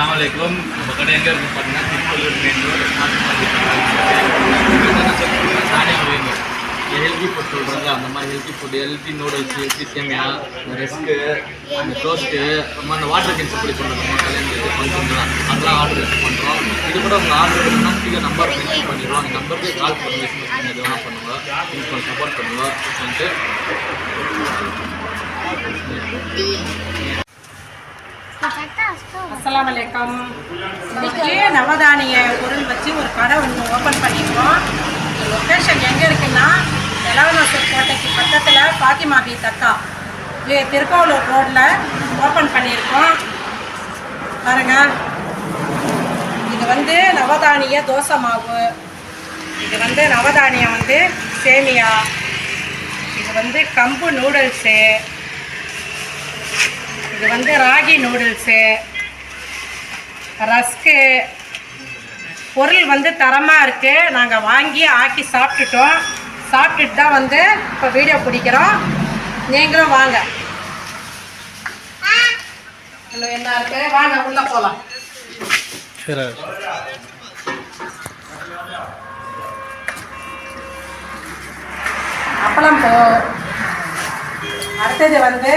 அஸ்லாம் வலைக்கும் நம்ம கடை எங்கே இருக்கு பார்த்தீங்கன்னா திருப்பள்ளூர் மெயின் ரோடு நானே வேணும் ஹெல்தி ஃபுட் சொல்கிறாங்க அந்த மாதிரி healthy food healthy noodles healthy சேமியா இந்த ரெஸ்க்கு அந்த டோஸ்ட்டு அப்புறமா அந்த வாட்டர் கேன்ஸ் எப்படி பண்ணுறோம் கல்யாணத்துக்கு ஃபங்க்ஷன்லாம் அதெல்லாம் ஆர்டர் பண்ணுறோம் இது கூட உங்கள் ஆர்டர் பண்ணால் கீழே நம்பர் மென்ஷன் பண்ணிடுவோம் அந்த நம்பருக்கு கால் பண்ணுங்க எஸ்எம்எஸ் பண்ணி எதுவும் பண்ணுவோம் இது கொஞ்சம் சப்போர்ட் பண்ணுவோம் சொல்லிட்டு அஸ்லாமலைக்கம் இன்னைக்கு நவதானிய பொருள் வச்சு ஒரு கடை ஒன்று ஓப்பன் பண்ணியிருக்கோம் லொக்கேஷன் எங்கே இருக்குன்னா எலவனோசர் கோட்டைக்கு பக்கத்தில் ஃபாத்திமா பி தக்கா இது திருக்கோவலூர் ரோட்டில் ஓப்பன் பண்ணியிருக்கோம் பாருங்கள் இது வந்து நவதானிய தோசை மாவு. இது வந்து நவதானியம் வந்து சேமியா. இது வந்து கம்பு நூடுல்ஸு இது வந்து ராகி நூடுல்ஸு ரஸ்க்கு பொருள் வந்து தரமாக இருக்குது நாங்கள் வாங்கி ஆக்கி சாப்பிட்டுட்டோம். சாப்பிட்டுட்டு தான் வந்து இப்போ வீடியோ பிடிக்கிறோம். நீங்களும் வாங்க. இன்னும் என்ன இருக்கு? வாங்க உள்ளே போகலாம் அப்பளம் போ. அடுத்தது வந்து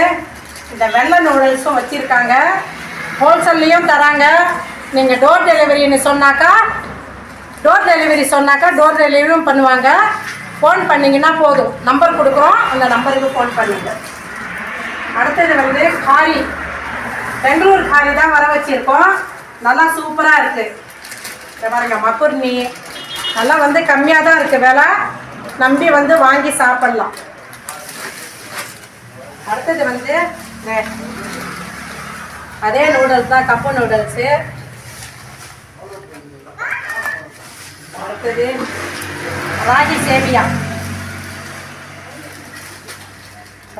இந்த வெள்ளை நூடுல்ஸும் வச்சுருக்காங்க. ஹோல்சேல்லையும் தராங்க. நீங்கள் டோர் டெலிவரின்னு சொன்னாக்கா டோர் டெலிவரி சொன்னாக்கா டோர் டெலிவரியும் பண்ணுவாங்க. ஃபோன் பண்ணிங்கன்னா போதும். நம்பர் கொடுக்குறோம் அந்த நம்பருக்கு ஃபோன் பண்ணுங்க. அடுத்தது வந்து காரி. பெங்களூர் காரி தான் வர வச்சுருக்கோம். நல்லா சூப்பராக இருக்குது பாருங்க மக்குர்னி நல்லா வந்து கம்மியாக தான் இருக்குது விலை. நம்பி வந்து வாங்கி சாப்பிட்லாம். அடுத்தது வந்து அதே நூடுல்ஸ் தான் கப்பு நூடுல்ஸு அடுத்தது ராகி சேமியா.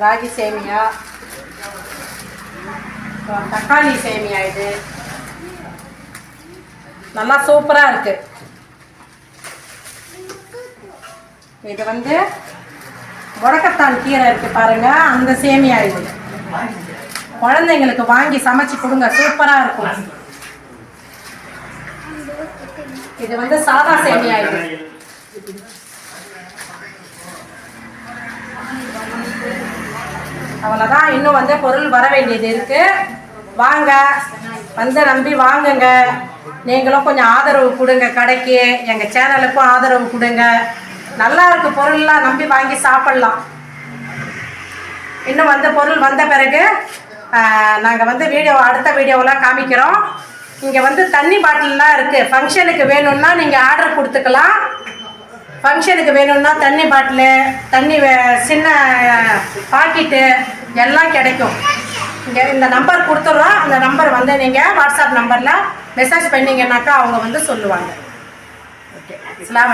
ராகி சேமியா. தக்காளி சேமியா இது. நல்லா சூப்பராக இருக்கு. இது வந்து முடக்கத்தான் கீரை இருக்கு பாருங்க அந்த சேமியா இது. குழந்தைங்களுக்கு வாங்கி சமைச்சு கொடுங்க சூப்பராக இருக்கும். இது வந்து சாதா சேமியா இது அவ்வளோதான் இன்னும் வந்து பொருள் வர வேண்டியது இருக்கு. வாங்க. வந்து நம்பி வாங்குங்க. நீங்களும் கொஞ்சம் ஆதரவு கொடுங்க கடைக்கு. எங்கள் சேனலுக்கும் ஆதரவு கொடுங்க. நல்லா இருக்கு. பொருள்லாம் நம்பி வாங்கி சாப்பிட்லாம். இன்னும் வந்து பொருள் வந்த பிறகு நாங்கள் வந்து வீடியோ அடுத்த வீடியோவெலாம் காமிக்கிறோம். இங்கே வந்து தண்ணி பாட்டில்லாம் இருக்குது ஃபங்க்ஷனுக்கு வேணும்னா நீங்கள் ஆர்டர் கொடுத்துக்கலாம். ஃபங்க்ஷனுக்கு வேணும்னா தண்ணி பாட்டிலு தண்ணி வே- சின்ன பாக்கெட்டு எல்லாம் கிடைக்கும். இங்கே இந்த நம்பர் கொடுத்துட்றோம் அந்த நம்பர் வந்து நீங்கள் வாட்ஸ்அப் நம்பரில் மெசேஜ் பண்ணீங்கன்னாக்கா அவங்க வந்து சொல்லுவாங்க. ஓகே இஸ்லாம்